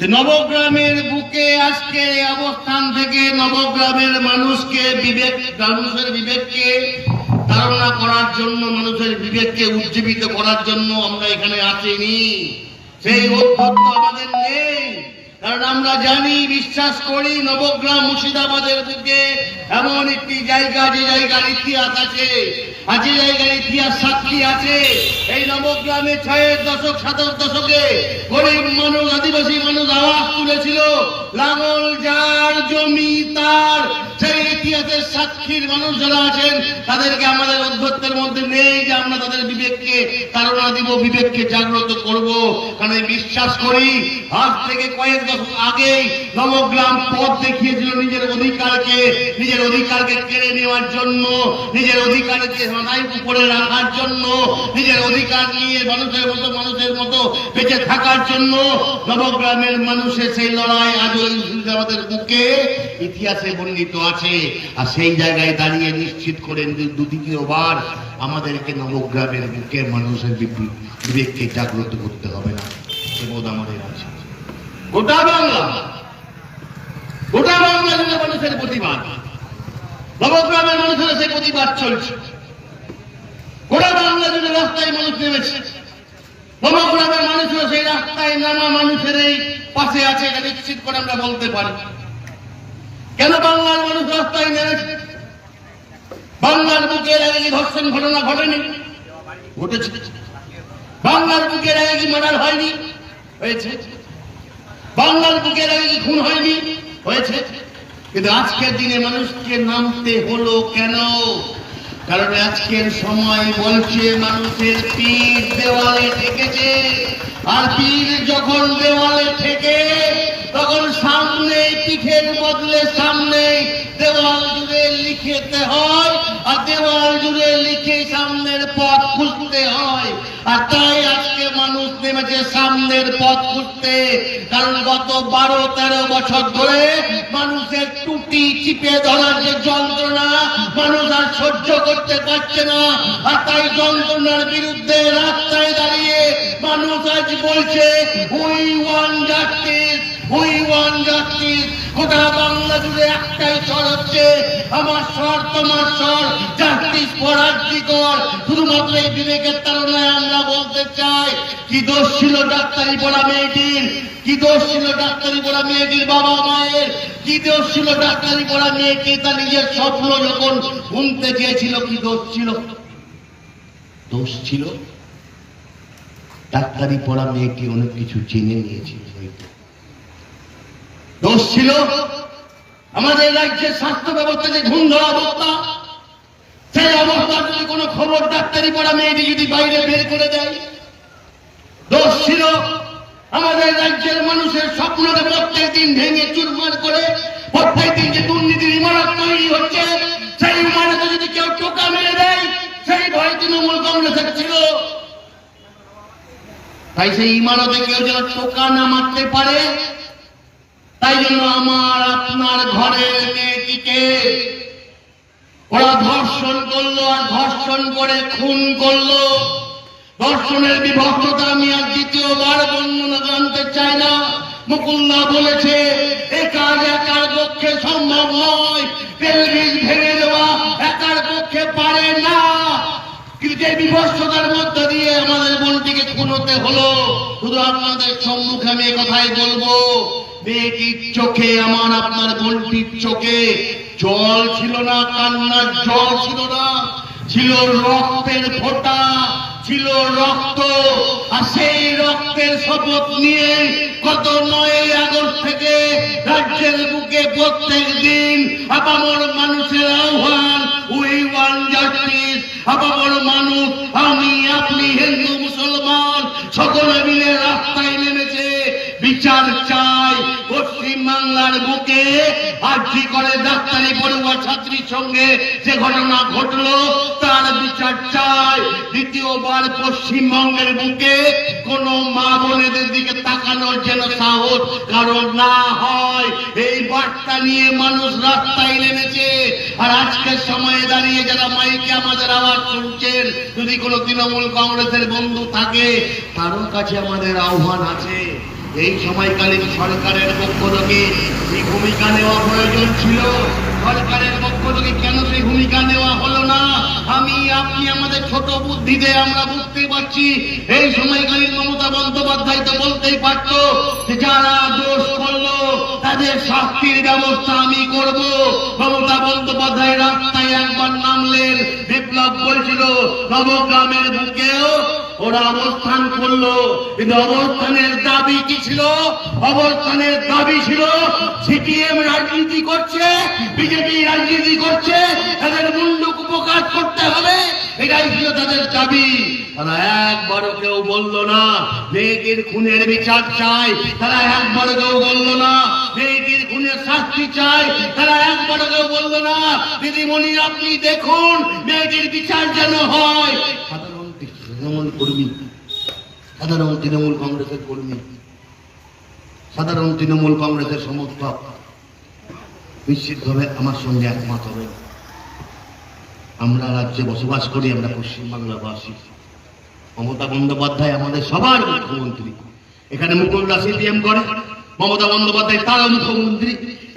নবগ্রামের বুকে আজকে অবস্থান থেকে নবগ্রামের মানুষকে বিবেক, মানুষের বিবেককে ধারণা করার জন্য, মানুষের বিবেককে উজ্জীবিত করার জন্য আমরা এখানে আসিনি। সেই ঔদ্ধত্য আমাদের নেই। কারণ আমরা জানি, বিশ্বাস করি, নবগ্রাম মুর্শিদাবাদের বুকে এমন একটি জায়গা, যে জায়গার ইতিহাস আছে। যে জায়গার ইতিহাস সাক্ষী আছে। এই নবগ্রামে ছয়ের দশক সাতের দশকে গরিব মানুষ, আদিবাসী মানুষ আওয়াজ তুলেছিল, লাঙল যার জমি তার। সেই ইতিহাসের সাক্ষীর মানুষ যারা আছেন, তাদেরকে আমাদের অধ্যত্বের মধ্যে নেই যে আমরা তাদের বিবেককে, তারা দিব, বিবেককে জাগ্রত করব। কারণ বিশ্বাস করি, আজ থেকে কয়েক দশক আগেই নবগ্রাম পথ দেখিয়েছিল নিজের অধিকারকে নিজের অধিকারকে কেড়ে নেওয়ার জন্য, নিজের অধিকারকে মাথায় উপরে রাখার জন্য, নিজের অধিকার নিয়ে মানুষের মতো মানুষের মতো বেঁচে থাকার জন্য নবগ্রামের মানুষের সেই লড়াই আজও মুর্শিদাবাদের বুকে ইতিহাসে বর্ণিত আছে। আর সেই জায়গায় দাঁড়িয়ে নিশ্চিত করেন যে দ্বিতীয়বার আমাদেরকে নবগ্রামের বুকে মানুষের বিবেককে জাগ্রত করতে হবে না। সে আমাদের আছে। গোটা বাংলা গোটা বাংলা মানুষের প্রতিবাদ। নবগ্রামের মানুষের সেই প্রতিবাদ চলছে। রাস্তায় মানুষ নেমেছে। নবগ্রামের মানুষের সেই রাস্তায় নামা মানুষের এই পাশে আছে, এটা নিশ্চিত করে আমরা বলতে পারি। কেন বাংলার মানুষ রাস্তায় নেমেছে? বাংলার বুকে এর আগে ধর্ষণ ঘটনা ঘটেনি? ঘটেছে। বাংলার বুকে এর আগে কি মার্ডার হয়নি? হয়েছে। বাংলার বুকে এর আগে কি খুন হয়নি? হয়েছে। কিন্তু আজকের দিনে মানুষকে নামতে হলো কেন? কারণ আজকের সময় বলছে, মানুষের পীর দেওয়ালে থেকেছে আর পীর যখন দেওয়ালে থেকে তখন সামনে পিঠের বদলে সামনে দেওয়াল জুড়ে লিখেতে হয় আর দেওয়াল জুড়ে লিখে সামনের পথ খুঁজতে হয়। আর তাই আজকে মানুষ নেমেছে সামনের পথ খুঁজতে। কারণ গত বারো, তেরো বছর ধরে মানুষের টুটি চিপে ধরার যে যন্ত্রণা, মানুষ আর সহ্য করতে পারছে না। আর তাই যন্ত্রণার বিরুদ্ধে রাস্তায় দাঁড়িয়ে মানুষ আজ বলছে we won justice we won justice গোটা বাংলা জুড়ে একটাই স্বর হচ্ছে, আমার স্বর তোমার স্বর জাস্টিস পরার্জি কর শুধুমাত্র এই বিবেকের তারণায় আমরা বলতে চাই, কি দোষ ছিল ডাক্তারি পড়া মেয়েটির? কি দোষ ছিল ডাক্তারি পড়া মেয়েটির বাবা মায়ের? কি দোষ ছিল ডাক্তারি পড়া মেয়েটি তার নিজের স্বপ্ন যখন শুনতে চেয়েছিল, কি দোষ ছিল? দোষ ছিল? ডাক্তারি পড়া মেয়েটি অনেক কিছু চিনে নিয়েছিল দোষ ছিল। আমাদের রাজ্যের স্বাস্থ্য ব্যবস্থা যে ঘুম ধরা অবস্থা, সেই অবস্থা যদি কোনো খবর ডাক্তারি পড়া মেয়েটি যদি বাইরে বের করে দেয়, দোষ ছিল। আমাদের রাজ্যের মানুষের স্বপ্নকে প্রত্যেক দিন ভেঙে চুরমার করে, প্রত্যেক দিন যে দুর্নীতির ইমারত তৈরি হচ্ছে, সেই ইমারতে যদি কেউ টোকা মেরে দেয়, সেই ভয় তৃণমূল কংগ্রেসের ছিল। তাই সেই ইমারতে কেউ যেন টোকা না মারতে পারে জন্য আমার আপনার ঘরের মেয়েটিকে। ওরা ধর্ষণ করল আর ধর্ষণ করে খুন করল। ধর্ষণের বিভক্ততা আমি আর দ্বিতীয়বার বর্ণনা জানতে চাই না। মুকুল্লা বলেছে, এ কাজ একার পক্ষে সম্ভব নয়। পেলভিস ভেঙে দেওয়া একার পক্ষে পারে না। এই বিভৎসতার মধ্য দিয়ে আমাদের বোনটিকে খুনোতে হলো। শুধু আপনাদের সম্মুখে আমি কথাই বলব। মেয়েটির চোখে, আমার আপনার বোনটির চোখে। জল ছিল না, কান্নার জল ছিল না। ছিল রক্তের ফোঁটা, ছিল রক্ত। আর সেই রক্তের শপথ নিয়ে গত নয় আগস্ট থেকে রাজ্যের বুকে প্রত্যেক দিন আপামর মানুষের আহ্বান উই ওয়ান জাস্টিস আপামর মানুষ, আমি, আপনি হিন্দু, মুসলমান, সকলে মিলে রাস্তায় নেমেছে। বিচার চাই পশ্চিম বাংলার বুকে আর্জি করে ডাক্তারি পড়ুয়া ছাত্রীর সঙ্গে যে ঘটনা ঘটলো, তার বিচার চাই। দ্বিতীয়বার পশ্চিমবঙ্গের বুকে কোন মা বোনেদের দিকে তাকানোর যেন সাহস কারণ না হয়। এই বার্তা নিয়ে মানুষ রাস্তায় নেমেছে। আর আজকের সময়ে দাঁড়িয়ে যারা মাইকে আমাদের আওয়াজ শুনছেন, যদি কোনো তৃণমূল কংগ্রেসের বন্ধু থাকে, তারও কাছে আমাদের আহ্বান আছে। এই সময়কালীন সরকারের পক্ষ থেকে এই ভূমিকা নেওয়া প্রয়োজন ছিল। সরকারের পক্ষ থেকে কেন সেই ভূমিকা নেওয়া হলো না? আমি, আপনি আমাদের ছোট বুদ্ধিতে আমরা বুঝতে পারছি। এই সময়কালীন মমতা বন্দ্যোপাধ্যায় তো বলতেই পারত যারা দোষ করল, তাদের শাস্তির ব্যবস্থা আমি করব। মমতা বন্দ্যোপাধ্যায় রাস্তায় একবার নামলেন, বিপ্লব বলছিল, নবগ্রামের বুকেও ওরা অবস্থান করল। কিন্তু অবস্থানের দাবি কি ছিল? অবস্থানের দাবি ছিল, সিপিএম রাজনীতি করছে, বিজেপি রাজনীতি করছে, তাদের মুন্ডুক উপকার করতে হবে, এটাই ছিল তাদের দাবি। তারা একবারও কেউ বলল না মেয়েটির খুনের বিচার চাই, তারা একবারও কেউ বলল না মেয়েটির খুনের শাস্তি চাই, তারা একবারও কেউ বলল না, দিদিমণি আপনি দেখুন মেয়েটির বিচার যেন হয়। সাধারণ কর্মী সাধারণ তৃণমূল কংগ্রেসের কর্মী সাধারণ তৃণমূল কংগ্রেসের সমর্থক নিশ্চিতভাবে আমার সঙ্গে একমত হবে। আমরা রাজ্যে বসবাস করি, আমরা পশ্চিমবাংলাবাসী। মমতা বন্দ্যোপাধ্যায় আমাদের সবার মুখ্যমন্ত্রী। এখানে মুকুলদা সিপিএম করে, মমতা বন্দ্যোপাধ্যায় তারও মুখ্যমন্ত্রী।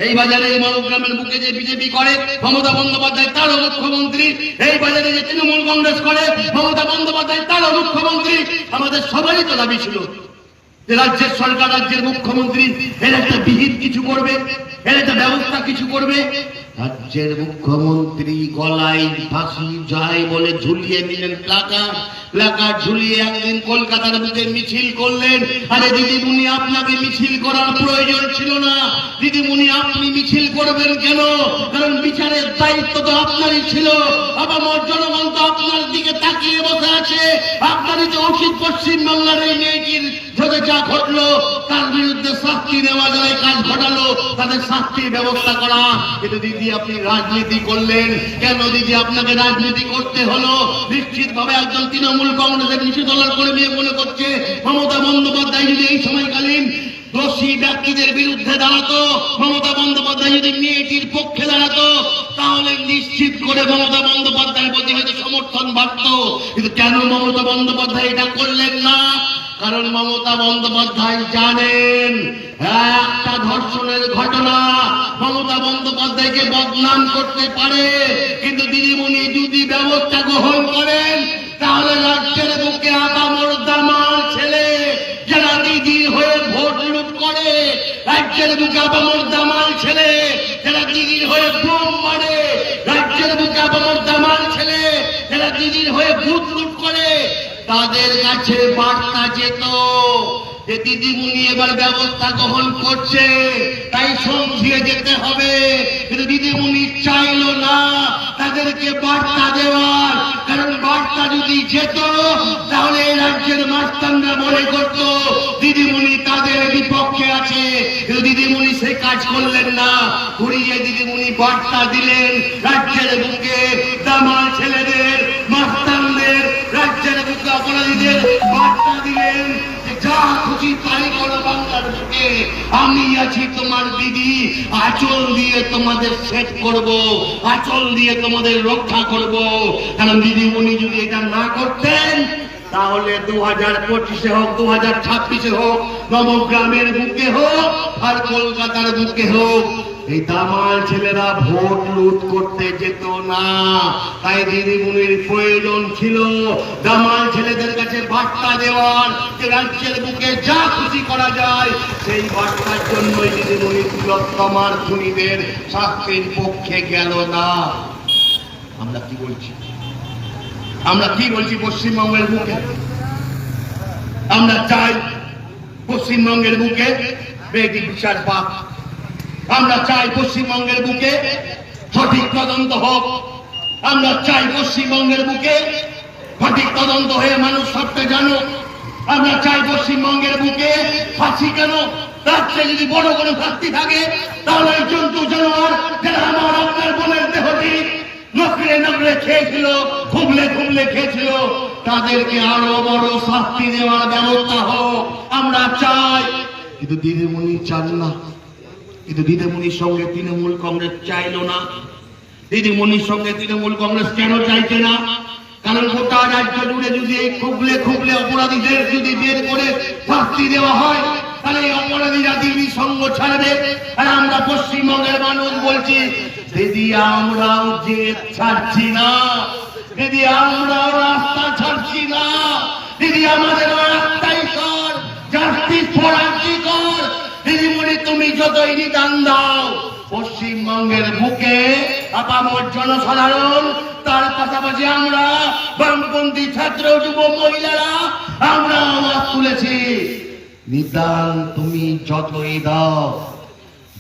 এই বাজারে এই মনোগ্রামের বুকে যে বিজেপি করে, মমতা বন্দ্যোপাধ্যায় তারও মুখ্যমন্ত্রী। এই বাজারে যে তৃণমূল কংগ্রেস করে, মমতা বন্দ্যোপাধ্যায় তারও মুখ্যমন্ত্রী। আমাদের সবারই তো দাবি ছিল রাজ্যের সরকার, রাজ্যের মুখ্যমন্ত্রী, এর একটা বিহিত কিছু করবে, এর একটা ব্যবস্থা কিছু করবে। রাজ্যের মুখ্যমন্ত্রী গলায় ফাঁসি যায় বলে ঝুলিয়ে নিলেন প্লাকার। প্লাকার ঝুলিয়ে একদিন কলকাতার বুকে মিছিল করলেন। আরে দিদিমণি, আপনাকে মিছিল করার প্রয়োজন ছিল না। দিদিমণি, আপনি মিছিল করবেন কেন? কারণ বিচারের দায়িত্ব তো আপনারই ছিল। আবার জনগণ তো আপনার দিকে তাকিয়ে বসে আছে। আপনারই তো উচিত পশ্চিমবাংলার এই মেয়েটির সাথে যা ঘটলো, তার বিরুদ্ধে শাস্তি নেওয়া যায়, কাজ ঘটালো, তাদের শাস্তির ব্যবস্থা করা। কিন্তু দিদি আপনি রাজনীতি করলেন, কেন দিদি আপনাকে রাজনীতি করতে হলো? নিশ্চিত ভাবে একজন তৃণমূল কংগ্রেসের নিচু দলের কর্মী মনে করছে, মমতা বন্দ্যোপাধ্যায় যদি এই সময়কালীন দোষী ব্যক্তিদের বিরুদ্ধে দাঁড়াতো, মমতা বন্দ্যোপাধ্যায় যদি মেয়েটির পক্ষে দাঁড়াতো, তাহলে নিশ্চিত করে মমতা বন্দ্যোপাধ্যায়ের প্রতি হয়তো সমর্থন বাড়ত। কিন্তু কেন মমতা বন্দ্যোপাধ্যায় এটা করলেন না? কারণ মমতা বন্দ্যোপাধ্যায় জানেন, একটা ধর্ষণের ঘটনা, মমতা বন্দ্যোপাধ্যায়কে বদনাম করতে পারে, কিন্তু দিদিমণি যদি ব্যবস্থা গ্রহণ করেন, তাহলে রাজ্যের বুকে আপামর দামাল ছেলে, যারা দিদির হয়ে ভোট লুট করে, রাজ্যের বুকে আপামর দামাল ছেলে, যারা দিদির হয়ে বোম মারে, রাজ্যের বুকে আপামর দামাল ছেলে, যারা দিদির হয়ে ভূত লুট তাদের কাছে বার্তা যেত যে দিদিমণি এবার ব্যবস্থা গ্রহণ করছে, তাই সমঝিয়ে যেতে হবে। কিন্তু দিদিমণি চাইলো না তাদেরকে বার্তা দেওয়ার, কারণ বার্তা যদি যেত, তাহলে এই রাজ্যের মাস্তানরা মনে করত, দিদিমণি তাদের বিপক্ষে আছে। কিন্তু দিদিমণি সে কাজ করলেন না। ঘুরিয়ে দিদিমণি বার্তা দিলেন, রাজ্যের বুকে দামাল ছেলেদের রাজ্যের বুকে। আমি আছি তোমার দিদি, আচল দিয়ে তোমাদের সেট করব, আচল দিয়ে তোমাদের রক্ষা করব। কারণ দিদি, উনি যদি এটা না করতেন, তাহলে দু হাজার পঁচিশে হোক দু হাজার ছাব্বিশে হোক, নবগ্রামের বুকে হোক আর কলকাতার বুকে হোক এই দামাল ছেলেরা ভোট লুট করতে যেত না। তাই দিদিমণির প্রয়োজন ছিল দামাল ছেলেদের কাছে বার্তা দেওয়ার যে রাজ্যের বুকে যা খুশি করা যায়, সেই বার্তার জন্যই দিদিমণি তিলোত্তমার খুনিদের শাস্তির পক্ষে গেল না। আমরা কি বলছি? আমরা কি বলছি পশ্চিমবঙ্গের বুকে? আমরা চাই পশ্চিমবঙ্গের বুকে মেয়েটি বিচার পাক আমরা চাই পশ্চিমবঙ্গের বুকে সঠিক তদন্ত হোক। আমরা চাই পশ্চিমবঙ্গের বুকে সঠিক তদন্ত হয়ে মানুষ সবটা জানুক। আমরা চাই পশ্চিমবঙ্গের বুকে ফাঁসি কেন? রাত্রে যদি বড় কোনো শাস্তি থাকে, তাহলে এই জন্তু জানোয়ার যারা আমার আপনার বোনের দেহটি নকলে নকলে খেয়েছিল খুবলে খুবলে খেয়েছিল, তাদেরকে আরও বড় শাস্তি দেওয়ার ব্যবস্থা হোক। আমরা চাই, কিন্তু দিদিমণি চান না। কিন্তু দিদিমণির সঙ্গে তৃণমূল কংগ্রেস চাইলো না। দিদিমণির সঙ্গে তৃণমূল কংগ্রেস কেন চাইছে না? কারণ গোটা রাজ্য জুড়ে যদি এই খুবলে খুবলে অপরাধীদের যদি বের করে শাস্তি দেওয়া হয়, তাহলে এই অপরাধীরা দিল্লি সঙ্গ ছাড়বে। আর আমরা পশ্চিমবঙ্গের মানুষ বলছি, দিদি আমরাও যে ছাড়ছি না। দিদি আমরাও রাস্তা ছাড়ছি না। দিদি, আমাদের রাস্তাই কর জাস্টিস ফর যতই নিদান দাও। পশ্চিমবঙ্গের বুকে আপামর জনসাধারণ, তার পাশাপাশি আমরা বামপন্থী ছাত্র যুব মহিলারা, আমরা আওয়াজ তুলেছি। নিদান তুমি যতই দাও,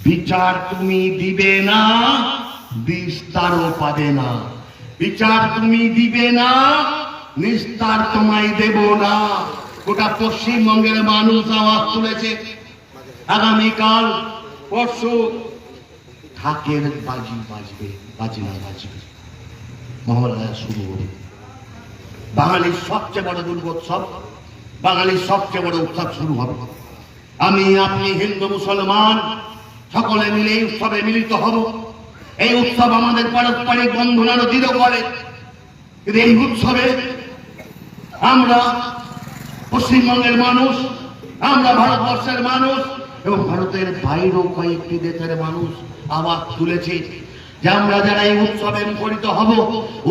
বিচার তুমি দিবে না বিস্তারও পাবে না। বিচার তুমি দিবে না, নিস্তার তোমায় দেব না। গোটা পশ্চিমবঙ্গের মানুষ আওয়াজ তুলেছে। আগামীকাল, পরশু ঢাকের বাজি বাজবে, বাজনা বাজবে। মহালয়া শুরু হবে। বাঙালির সবচেয়ে বড় দুর্গোৎসব, বাঙালির সবচেয়ে বড় উৎসব শুরু হবে। আমি, আপনি হিন্দু, মুসলমান, সকলে মিলে এই উৎসবে মিলিত হব। এই উৎসব আমাদের পারস্পরিক বন্ধন আরও দৃঢ় করে কিন্তু এই উৎসবে আমরা পশ্চিমবঙ্গের মানুষ, আমরা ভারতবর্ষের মানুষ এবং ভারতের বাইরেও কয়েকটি দেশের মানুষ আওয়াজ তুলেছে যে আমরা যারা এই উৎসবে মুখরিত হব,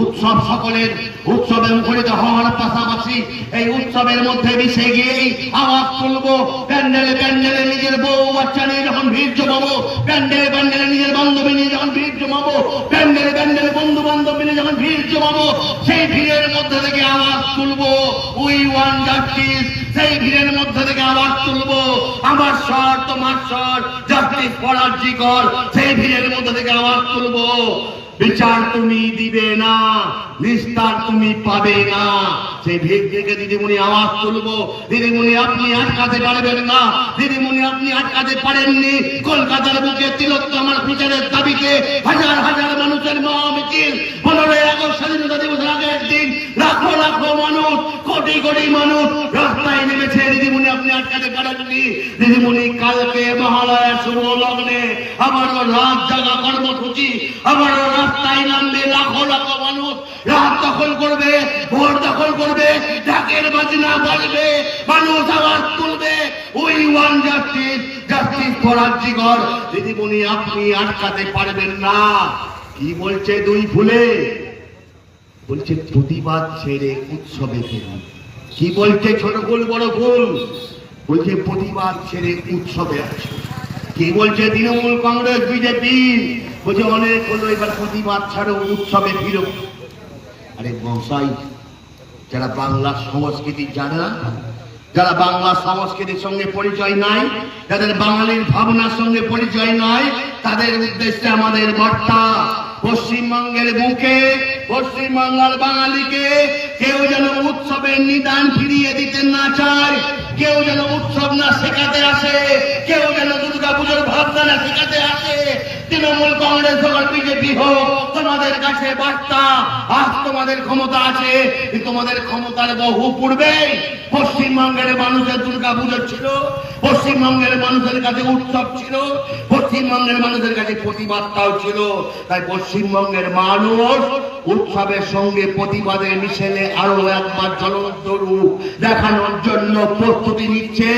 উৎসব সকলের উৎসবে মুখরিত হওয়ার পাশাপাশি এই উৎসবের মধ্যে মিশে গিয়েই আওয়াজ তুলবো, প্যান্ডেলে প্যান্ডেলে নিজের বউ বাচ্চা নিয়ে যখন ভিড় জমাবো, প্যান্ডেলে প্যান্ডেলে নিজের বান্ধবী নিয়ে যখন ভিড় প্যান্ডেলে প্যান্ডেলে বন্ধু বান্ধব মিলে যখন ভিড় সেই ভিড়ের মধ্যে থেকে আওয়াজ তুলবো। উই ওয়ান সেই ভিড়ের মধ্যে থেকে আবার তুলবো। আমার স্বর তোমার স্বর জাস্টিস পড়ার কর সেই ভিড়ের মধ্যে থেকে আবার তুলবো। বিচার তুমি দিবে না, নিস্তার তুমি পাবে না। সেই ভিড় থেকে দিদিমণি আওয়াজ তুলবো। দিদিমণি, আপনি আটকাতে পারবেন না। দিদিমণি, আপনি আটকাতে পারেননি। কলকাতার বুকে তিলোত্তমার বিচারের দাবিতে হাজার হাজার মানুষের মহামিছিল। পনেরোই আগস্ট স্বাধীনতা দিবসের আগের দিন লাখো লাখো মানুষ, কোটি কোটি মানুষ রাস্তায় নেমেছে। দিদিমণি, আপনি আটকাতে পারেননি। দিদিমণি, কালকে মহালয়া শুভ লগ্নে আবারও রাত জাগা কর্মসূচি, আবারও রাস্তায় নামবে লাখো লাখো মানুষ। রাত দখল করবে ভোট দখল করবে, ঢাকের বাজনা বাজবে, মানুষ আওয়াজ তুলবে। ওই ওয়ান জাস্টিস জাস্টিস ফরাজিগর দিদিমণি আপনি আটকাতে পারবেন না। কি বলছে দুই ফুলে? বলছে প্রতিবাদ ছেড়ে উৎসবে ফেরুন। কি বলছে ছোট ফুল, বড় ফুল? বলছে প্রতিবাদ ছেড়ে উৎসবে আছে কি বলছে তৃণমূল কংগ্রেস, বিজেপি? বলছে অনেক হলো, এবার প্রতিবাদ ছাড়ো, উৎসবে ফিরো। আরে মশাই যারা বাংলা সংস্কৃতি জানে না, যারা বাংলা সংস্কৃতির সঙ্গে পরিচয় নাই, যাদের বাঙালির ভাবনার সঙ্গে পরিচয় নাই, তাদের উদ্দেশ্যে আমাদের বার্তা পশ্চিমবঙ্গের বুকে পশ্চিমবাংলার বাঙালিকে কেউ যেন উৎসবের নিদান ফিরিয়ে দিতে না চায়, কেউ যেন উৎসব না শেখাতে আসে, কেউ যেন দুর্গা পুজোর ভাবনা না শেখাতে আসে। তৃণমূল কংগ্রেস হোক বিজেপি হোক, তোমাদের কাছে বার্তা, আজ তোমাদের ক্ষমতা আছে তোমাদের ক্ষমতার বহু পূর্বে পশ্চিমবঙ্গের মানুষের দুর্গা পুজো ছিল, পশ্চিমবঙ্গের মানুষের কাছে উৎসব ছিল, পশ্চিমবঙ্গের মানুষের কাছে প্রতিবাদটাও ছিল। তাই পশ্চিমবঙ্গের মানুষ উৎসবের সঙ্গে প্রতিবাদের মিশেলে আরও একবার জ্বলন্ত রূপ দেখানোর জন্য প্রস্তুতি নিচ্ছে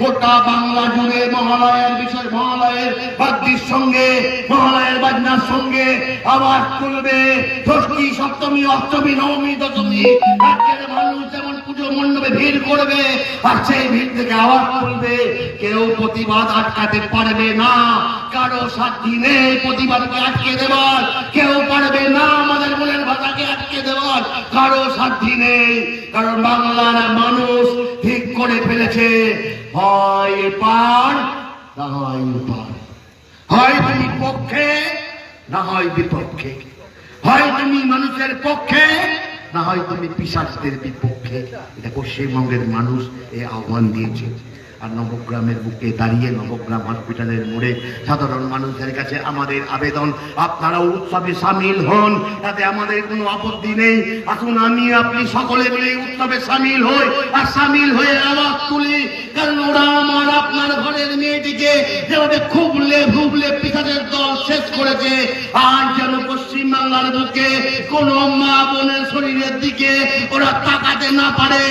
গোটা বাংলা জুড়ে মহালয়ের বিষয়, মহালয়ের বাদ্যির সঙ্গে, মহালয়ের বাজনার সঙ্গে আবার তুলবে ষষ্ঠী, সপ্তমী, অষ্টমী, নবমী, দশমী। রাজ্যের মানুষ যেমন পুজো মণ্ডপে ভিড় করবে, আর সেই ভিড় থেকে আওয়াজ তুলবে। কেউ প্রতিবাদ আটকাতে পারবে না, কারও সাথী নেই প্রতিবাদকে আটকে দেওয়ার কেউ পারবে না আমাদের মনের ভাষাকে আটকে দেওয়ার কারও সাথী নেই। কারণ বাংলার মানুষ ঠিক করে ফেলেছে। হয় পার, না হয় পার। হয় তুমি পক্ষে, না হয় বিপক্ষে। হয় তুমি মানুষের পক্ষে, না হয় তুমি পিসাচদের বিপক্ষে। এটা পশ্চিমবঙ্গের মানুষ এই আহ্বান দিয়েছে। আর নবগ্রামের বুকে দাঁড়িয়ে নবগ্রাম হসপিটালের মোড়ে সাধারণ মানুষের কাছে আমাদের আবেদন আপনারা উৎসবে সামিল হন, তাতে আমাদের কোনো আপত্তি নেই। আসুন আমি আপনি সকলে মিলে উৎসবে সামিল হই, আর সামিল হয়ে আওয়াজ তুলি, কারণ ওরা আমার আপনার ঘরের মেয়েটিকে যেভাবে খুবলে ভুবলে পিসাদের দল শেষ করেছে আর যেন পশ্চিমবাংলার বুকে কোন মা বোনের শরীরের দিকে ওরা তাকাতে না পারে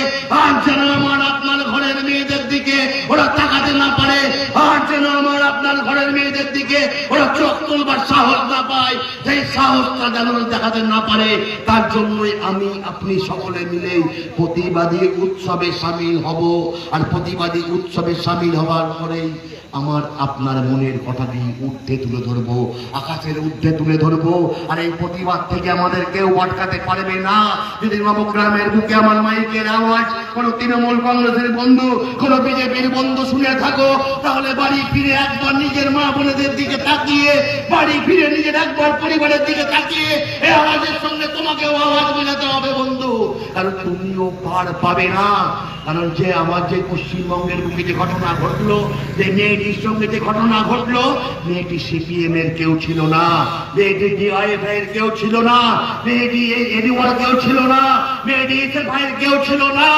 আর যেন আমার আপনার ঘরের মেয়েদের দিকে ওরা তাকাতে না পারে, আর যেন আমার আপনার ঘরের মেয়েদের দিকে ওরা চোখ তুলবার সাহস না পায়, সেই সাহসটা যেন দেখাতে না পারে। তার জন্যই আমি আপনি সকলে মিলে প্রতিবাদী উৎসবে সামিল হব, আর প্রতিবাদী উৎসবে সামিল হবার পরেই আমার আপনার মনের কথা কথাটি ঊর্ধ্বে তুলে ধরবো, আকাশের ঊর্ধ্বে তুলে ধরবো, আর এই প্রতিবাদ থেকে আমাদের কেউ আটকাতে পারবে না। যদি নবগ্রামের বুকে আমার মাইকের আওয়াজ, কোনো তৃণমূল কংগ্রেসের বন্ধু, কোন বিজেপির বন্ধু শুনে থাকো, তাহলে বাড়ি ফিরে একবার নিজের মা বোনেদের দিকে তাকিয়ে, বাড়ি ফিরে নিজের একবার পরিবারের দিকে তাকিয়ে এই আওয়াজের সঙ্গে তোমাকেও আওয়াজ মেলাতে হবে বন্ধু। কারণ তুমিও পার পাবে না। কারণ যে আমার যে পশ্চিমবঙ্গের বুকে যে ঘটনা ঘটলো, যে মেয়েটির সঙ্গে যে ঘটনা ঘটলো, মেয়েটি সিপিএম এর কেউ ছিল না, মেয়েটি এর কেউ ছিল না, মেয়েটি এডিওয়ার কেউ ছিল না, মেয়েটি এর কেউ ছিল না।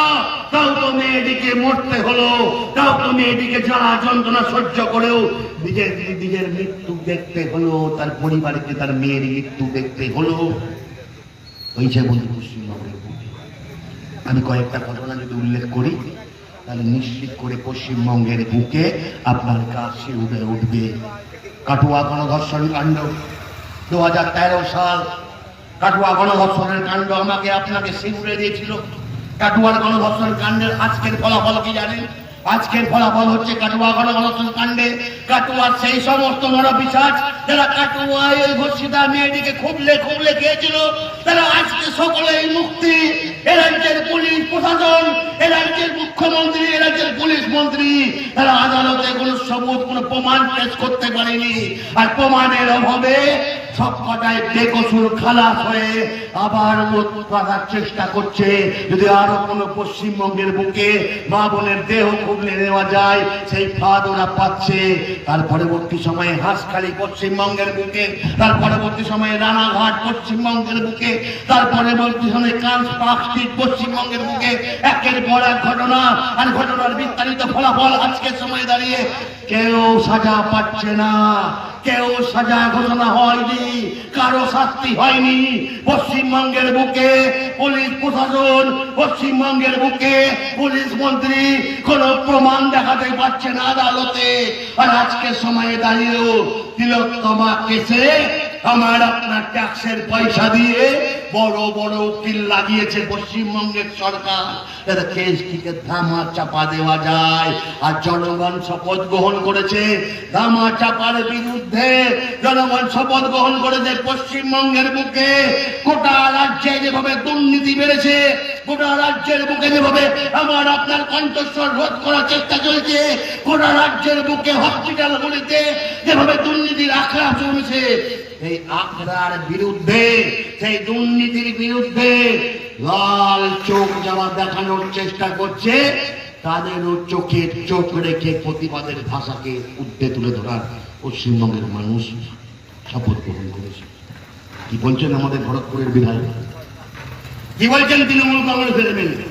তাও তো মেয়েটিকে মরতে হলো, তাও তো মেয়েটিকে যন্ত্রণা সহ্য করেও নিজের নিজের মৃত্যু দেখতে হলো, তার পরিবারকে তার মেয়ের মৃত্যু দেখতে হলো। হয়েছে বন্ধু, পশ্চিমবঙ্গের আমি কয়েকটা ঘটনা যদি উল্লেখ করি তাহলে নিশ্চিত করে পশ্চিমবঙ্গের বুকে আপনার কাছে উঠে উঠবে। কাটুয়া গণধর্ষণ কাণ্ড। দু হাজার তেরো সাল কাটুয়া গণধর্ষণের কাণ্ড আমাকে আপনাকে শিখুড়ে দিয়েছিল। কাটুয়ার গণধর্ষণ কাণ্ডের আজকের ফলাফল কি জানেন? আজকের ফলাফল হচ্ছে কাটুয়া গণধর্ষণ কাণ্ডে। কাটুয়ার সেই সমস্ত নরপিসাজ যারা কাটুয়ায় ওই ঘোষিতা মেয়েটিকে খুবলে খুবলে খেয়েছিল, তারা আজকে সকলেই মুক্তি। এ রাজ্যের পুলিশ প্রশাসন, এ রাজ্যের মুখ্যমন্ত্রী, এ রাজ্যের পুলিশ মন্ত্রী, তারা আদালতে কোনো সবুজ কোনো প্রমাণ পেশ করতে পারেনি। আর প্রমাণের অভাবে সব কটায় বেকসুর খালাস হয়ে আবার মুখ পাকার চেষ্টা করছে। যদি আরও কোনো পশ্চিমবঙ্গের বুকে মা বোনের দেহ খুবলে নেওয়া যায়, সেই ফাঁদ ওরা পাচ্ছে। তার পরবর্তী সময়ে হাঁসখালি পশ্চিমবঙ্গের বুকে, তার পরবর্তী সময়ে রানাঘাট পশ্চিমবঙ্গের বুকে, তার পরবর্তী সময়ে কাঁচ পার্কস্ট্রিট পশ্চিমবঙ্গের বুকে। একের পর এক ঘটনা, আর ঘটনার বিস্তারিত ফলাফল আজকের সময় দাঁড়িয়ে কেউ সাজা পাচ্ছে না। কেউ সাজা ঘোষণা হয়নি, কারও শাস্তি হয়নি। পশ্চিমবঙ্গের বুকে পুলিশ প্রশাসন, পশ্চিমবঙ্গের বুকে পুলিশ মন্ত্রী, কোন প্রমাণ দেখাতে পারছে না আদালতে। আর আজকের সময়ে দাঁড়িয়েও তিলোত্তমা কেসে আমার আপনার ট্যাক্সের পয়সা দিয়ে বড় বড় উকিল লাগিয়েছে পশ্চিমবঙ্গের সরকার। যাতে কেসটিকে ধামা চাপা দেওয়া যায়। আর জনগণ শপথ গ্রহণ করেছে ধামা চাপার বিরুদ্ধে। জনগণ শপথ গ্রহণ করেছে পশ্চিমবঙ্গের বুকে। গোটা রাজ্যে যেভাবে দুর্নীতি বেড়েছে গোটা রাজ্যের বুকে যেভাবে আমার আপনার কণ্ঠস্বর রোধ করার চেষ্টা চলছে গোটা রাজ্যের বুকে হসপিটালগুলিতে যেভাবে দুর্নীতির আখড়া চলছে এই আখড়ার বিরুদ্ধে, সেই দুর্নীতির বিরুদ্ধে লাল চোখ যারা দেখানোর চেষ্টা করছে তাদেরও চোখে চোখ রেখে প্রতিবাদের ভাষাকে উদ্দে তুলে ধরার পশ্চিমবঙ্গের মানুষ শপথ গ্রহণ করেছে। কি বলছেন আমাদের ভরতপুরের বিধায়ক? কি বলছেন তৃণমূল কংগ্রেসের এমএলএ?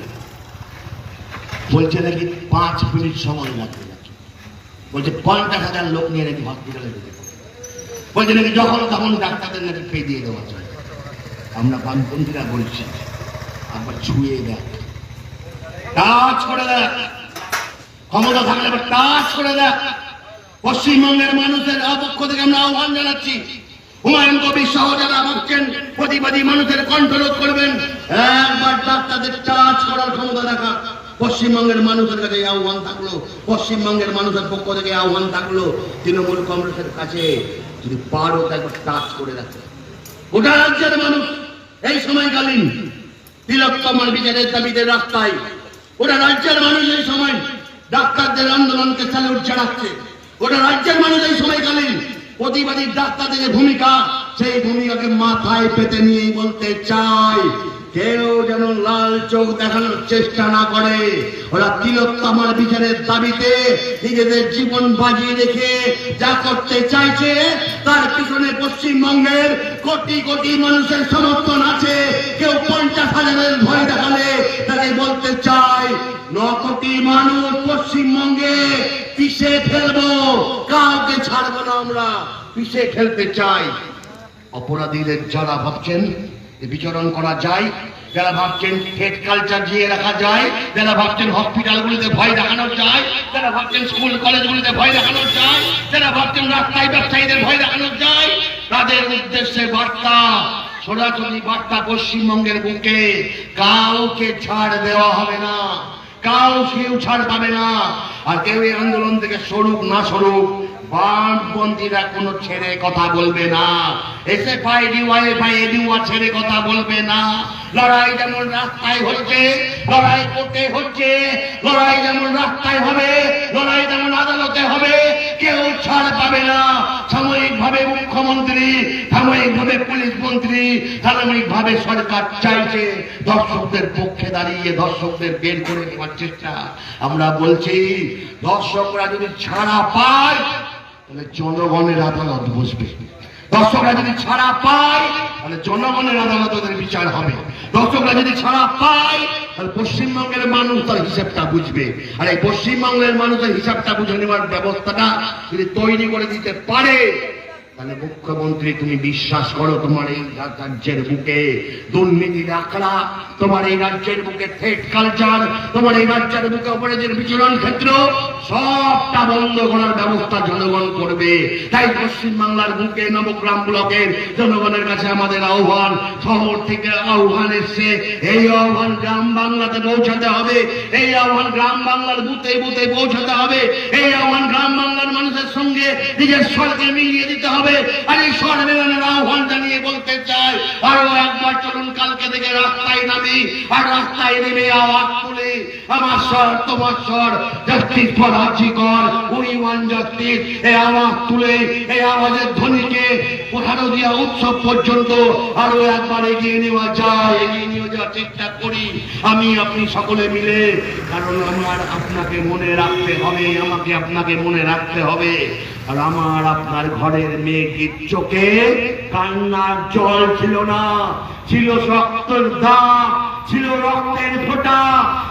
বলছে নাকি পাঁচ মিনিট সময় লাগবে নাকি? বলছে পঞ্চাশ হাজার লোক নিয়ে নাকি হসপিটালে যেতে বলছে নাকি যখন তখন ডাক্তারদের নাকি পে দিয়ে দেওয়া যায়। আমরা বামপন্থীরা বলছি আবার ছুঁয়ে দেখ। টাচ করে দেখ। ক্ষমতা থাকলে এবার টাচ করে দেখ। পশ্চিমবঙ্গের মানুষের পক্ষ থেকে আমরা আহ্বান জানাচ্ছি হুমায়ুন কবির সহ যারা ভাবছেন, প্রতিবাদী মানুষের কণ্ঠরোধ করবেন। একবার ডাক্তারদের টাচ করার ক্ষমতা দেখা। পশ্চিমবঙ্গের মানুষের কাছে আহ্বান থাকল। পশ্চিমবঙ্গের মানুষের পক্ষ থেকে আহ্বান থাকল, তৃণমূল কংগ্রেসের কাছে যদি পারো একবার টাচ করে রাখো গোটা রাজ্যের মানুষ এই সময়কালীন তিলোত্তমার বিচারের দাবিতে রাস্তায় ওটা রাজ্যের মানুষ এই সময় ডাক্তারদের আন্দোলনকে স্যালুট জানাচ্ছে। ওটা রাজ্যের মানুষ এই সময়কালীন প্রতিবাদী ডাক্তারদের ভূমিকা সেই ভূমিকাকে মাথায় পেতে নিয়েই বলতে চাই। কেউ যেন লাল চোখ দেখানোর চেষ্টা না করে। ওরা তিলোত্তমার বিচারের দাবিতে নিজেদের জীবন বাজিয়ে রেখে যা করতে চাইছে, তার পিছনে পশ্চিমবঙ্গের কোটি কোটি মানুষের সমর্থন আছে। কেউ পঞ্চাশ হাজারের ভয় দেখালে তাকে বলতে চাই ন কোটি মানুষ পশ্চিমবঙ্গে পিষে ফেলব, কাউকে ছাড়বো না আমরা, পিষে ফেলতে চাই। অপরাধীদের যারা ভাবছেন বিচরণ করা যায়। যারা ভাবছেন হেড কালচার জিয়ে রাখা যায়, যারা ভাবছেন হসপিটালগুলিতে ভয় দেখানো যায়, যারা ভাবছেন স্কুল কলেজগুলিতে ভয় দেখানো যায়, যারা ভাবছেন রাস্তায় ব্যবসায়ীদের ভয় দেখানো যায়, তাদের উদ্দেশ্যে বার্তা, সরাসরি বার্তা পশ্চিমবঙ্গের বুকে, কাউকে ছাড় দেওয়া হবে না কাউ কেউ ছাড় পাবে না, আর কেউ এই আন্দোলন থেকে সরুক না সরুক বামপন্থীরা কোনো ছেড়ে কথা বলবে না। এসে পাই ডিওয়াই পাই এডিওয়া ছেড়ে কথা বলবে না। লড়াই যেমন রাস্তায় হচ্ছে, লড়াই কোর্টে হচ্ছে, লড়াই যেমন রাস্তায় হবে, লড়াই যেমন আদালতে হবে, কেউ ছাড় পাবে না। সাময়িক ভাবে মুখ্যমন্ত্রী সাময়িক ভাবে পুলিশ মন্ত্রী সাময়িক ভাবে সরকার চাইছে দর্শকদের পক্ষে দাঁড়িয়ে, দর্শকদের বের করে নেওয়ার চেষ্টা। আমরা বলছি, দর্শকরা যদি ছাড়া পায় তাহলে জনগণের আদালত বসবে। দর্শকরা যদি ছাড়া পায়, তাহলে জনগণের আদালত ওদের বিচার হবে। দর্শকরা যদি ছাড়া পায়, তাহলে পশ্চিমবঙ্গের মানুষ তার হিসাবটা বুঝবে। আর এই পশ্চিমবঙ্গের মানুষের হিসাবটা বুঝে নেওয়ার ব্যবস্থাটা যদি তৈরি করে দিতে পারে তাহলে মুখ্যমন্ত্রী, তুমি বিশ্বাস করো তোমার এই রাজ্যের বুকে? দুর্নীতি রাখলা তোমার এই রাজ্যের বুকে থ্রেট কালচার তোমার এই রাজ্যের বুকে অপরাধের বিচরণ ক্ষেত্র, সবটা বন্ধ করার ব্যবস্থা জনগণ করবে। তাই পশ্চিমবাংলার বুকে, নবগ্রাম ব্লকের জনগণের কাছে আমাদের আহ্বান, শহর থেকে আহ্বান এসছে। এই আহ্বান গ্রাম বাংলাতে পৌঁছাতে হবে। এই আহ্বান গ্রাম বাংলার বুথে বুথে পৌঁছাতে হবে। এই আহ্বান গ্রাম বাংলার মানুষের সঙ্গে নিজের স্বরকে মিলিয়ে দিতে হবে। আর এই স্বর মেলানোর আহ্বান জানিয়ে বলতে চাই, আরও একবার চলুন কালকে থেকে রাস্তায় নামি, আর রাস্তায় নেমে আওয়াজ তুলে। আমার স্বর তোমার স্বর justice for Kar we won justice এই আওয়াজ তুলে, এই আওয়াজের ধ্বনিকে দিয়া উৎসব পর্যন্ত আরও একবার এগিয়ে নেওয়া যায়, এগিয়ে নিয়ে যাওয়ার চেষ্টা করি। আমি, আপনি সকলে মিলে, কারণ আমার আপনাকে মনে রাখতে হবে, আমাকে আপনাকে মনে রাখতে হবে। আর আমার আপনার ঘরের মেয়েটির চোখে কান্নার জল ছিল না। ছিল রক্তের দাগ ছিল রক্তের ফোঁটা,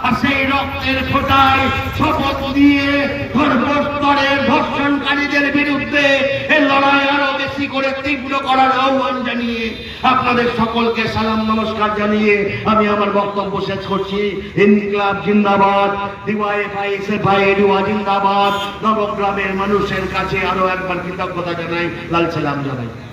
আর সেই রক্তের ফোঁটায় শপথ দিয়ে গর্ভস্তরের ধর্ষণকারীদের বিরুদ্ধে এ লড়াই আরও বেশি করে তীব্র করার আহ্বান জানিয়ে আপনাদের সকলকে সালাম, নমস্কার জানিয়ে আমি আমার বক্তব্য শেষ করছি। ইনকলাব জিন্দাবাদ ডিওয়াইএফআই সেফাই ডিওয়া জিন্দাবাদ। নবগ্রামের মানুষের কাছে আরও একবার কৃতজ্ঞতা জানাই, লাল সালাম জানাই।